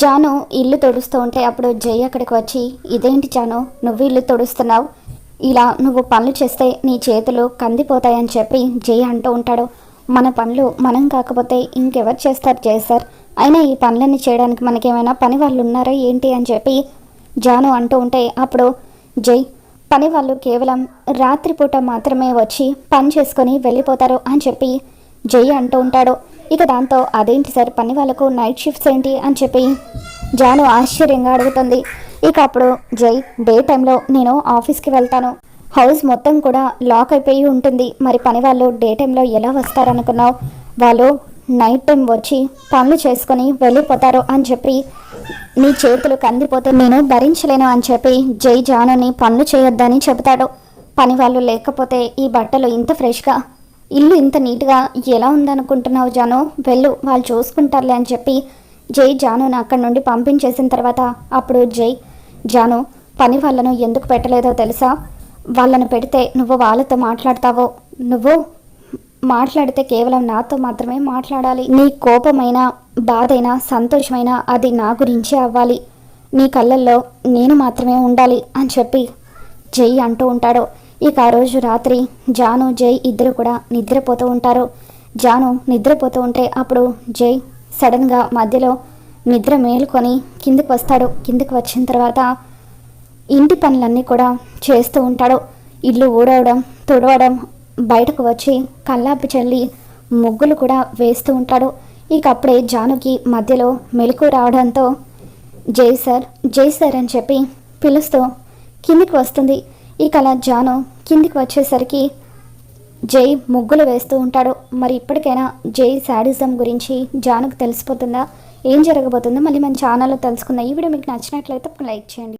జాను ఇల్లు తొడుస్తూ ఉంటే అప్పుడు జై అక్కడికి వచ్చి ఇదేంటి జాను? నువ్వు ఇల్లు తొడుస్తున్నావు? ఇలా నువ్వు పనులు చేస్తే నీ చేతులు కందిపోతాయని చెప్పి జై అంటూ ఉంటాడు. మన పనులు మనం కాకపోతే ఇంకెవరు చేస్తారు జై సార్? అయినా ఈ పనులన్నీ చేయడానికి మనకేమైనా పని వాళ్ళు ఉన్నారా ఏంటి? అని చెప్పి జాను అంటూ ఉంటే అప్పుడు జై పని వాళ్ళు కేవలం రాత్రిపూట మాత్రమే వచ్చి పని చేసుకొని వెళ్ళిపోతారు అని చెప్పి జై అంటూ ఉంటాడు. ఇక దాంతో అదేంటి సార్ పని వాళ్ళకు నైట్ షిఫ్ట్స్ ఏంటి అని చెప్పి జాను ఆశ్చర్యంగా అడుగుతుంది. ఇక అప్పుడు జై డే టైంలో నేను ఆఫీస్కి వెళ్తాను. హౌస్ మొత్తం కూడా లాక్ అయిపోయి ఉంటుంది. మరి పని వాళ్ళు డే టైంలో ఎలా వస్తారనుకున్నావు? వాళ్ళు నైట్ టైం వచ్చి పనులు చేసుకొని వెళ్ళిపోతారు అని చెప్పి నీ చేతులు కందిపోతే నేను భరించలేను అని చెప్పి జై జానుని పనులు చేయొద్దని చెబుతాడు. పని వాళ్ళు లేకపోతే ఈ బట్టలు ఇంత ఫ్రెష్గా ఇల్లు ఇంత నీట్గా ఎలా ఉందనుకుంటున్నావు జాను? వెళ్ళు వాళ్ళు చూసుకుంటారులే అని చెప్పి జై జానుని అక్కడి నుండి పంపించేసిన తర్వాత అప్పుడు జై జాను పని వాళ్ళను ఎందుకు పెట్టలేదో తెలుసా? వాళ్ళను పెడితే నువ్వు వాళ్ళతో మాట్లాడతావో? నువ్వు మాట్లాడితే కేవలం నాతో మాత్రమే మాట్లాడాలి. నీ కోపమైన బాధైనా సంతోషమైనా అది నా గురించే అవ్వాలి. నీ కళ్ళల్లో నేను మాత్రమే ఉండాలి అని చెప్పి జై అంటూ ఉంటాడు. ఇక ఆ రోజు రాత్రి జాను జై ఇద్దరు కూడా నిద్రపోతూ ఉంటారు. జాను నిద్రపోతూ ఉంటే అప్పుడు జై సడన్గా మధ్యలో నిద్ర మేలుకొని కిందకు వస్తాడు. కిందకు వచ్చిన తర్వాత ఇంటి పనులన్నీ కూడా చేస్తూ ఉంటాడు. ఇల్లు ఊడవడం తుడవడం బయటకు వచ్చి కల్లాపి చల్లి ముగ్గులు కూడా వేస్తూ ఉంటాడు. ఇక అప్పుడే జానుకి మధ్యలో మెలకు రావడంతో జై సార్ జై సార్ అని చెప్పి పిలుస్తూ కిందికి వస్తుంది. ఇక అలా జాను కిందికి వచ్చేసరికి జై ముగ్గులు వేస్తూ ఉంటాడు. మరి ఇప్పటికైనా జై శాడిజం గురించి జానుకు తెలిసిపోతుందా? ఏం జరగబోతుందో మళ్ళీ మన ఛానల్లో తెలుసుకుందాం. ఈ వీడియో మీకు నచ్చినట్లయితే లైక్ చేయండి.